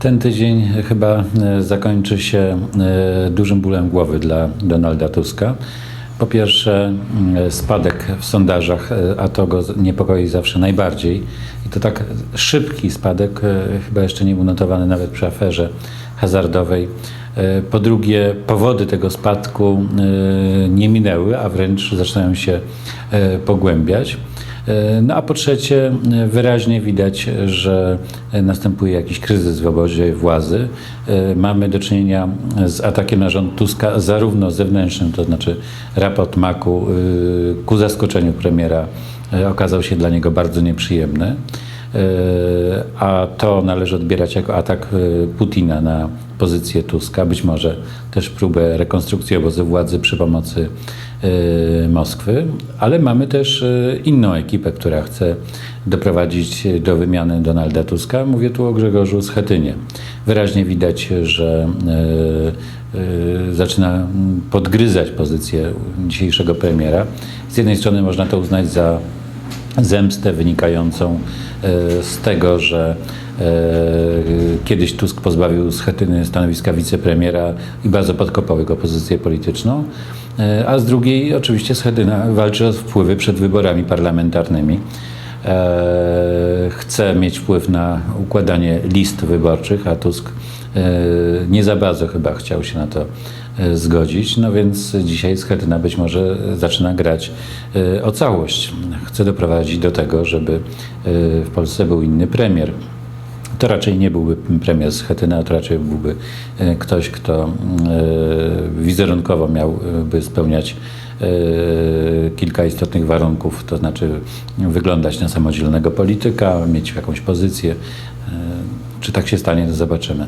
Ten tydzień chyba e, zakończy się e, dużym bólem głowy dla Donalda Tuska. Po pierwsze, mm, spadek w sondażach, e, a to go niepokoi zawsze najbardziej. I to tak szybki spadek, e, chyba jeszcze nie był notowany nawet przy aferze hazardowej. E, Po drugie, powody tego spadku e, nie minęły, a wręcz zaczynają się e, pogłębiać. E, No a po trzecie, e, wyraźnie widać, że następuje jakiś kryzys w obozie władzy. E, Mamy do czynienia z atakiem na rząd Tuska, zarówno zewnętrznym, to znaczy raport Maku ku zaskoczeniu premiera okazał się dla niego bardzo nieprzyjemny. A to należy odbierać jako atak e, Putina na pozycję Tuska, być może też próbę rekonstrukcji obozu władzy przy pomocy e, Moskwy, ale mamy też e, inną ekipę, która chce doprowadzić do wymiany Donalda Tuska. Mówię tu o Grzegorzu Schetynie. Wyraźnie widać, że zaczyna podgryzać pozycję dzisiejszego premiera. Z jednej strony można to uznać za zemstę wynikającą e, z tego, że e, kiedyś Tusk pozbawił Schetyny stanowiska wicepremiera i bardzo podkopał jego pozycję polityczną, E, a z drugiej oczywiście Schetyna walczy o wpływy przed wyborami parlamentarnymi. Chce mieć wpływ na układanie list wyborczych, a Tusk e, nie za bardzo chyba chciał się na to e, zgodzić. No więc dzisiaj Schetyna być może zaczyna grać e, o całość. Chce doprowadzić do tego, żeby w Polsce był inny premier. To raczej nie byłby premier Schetyna, to raczej byłby ktoś, kto wizerunkowo miałby spełniać kilka istotnych warunków, to znaczy wyglądać na samodzielnego polityka, mieć jakąś pozycję. E, Czy tak się stanie, to zobaczymy.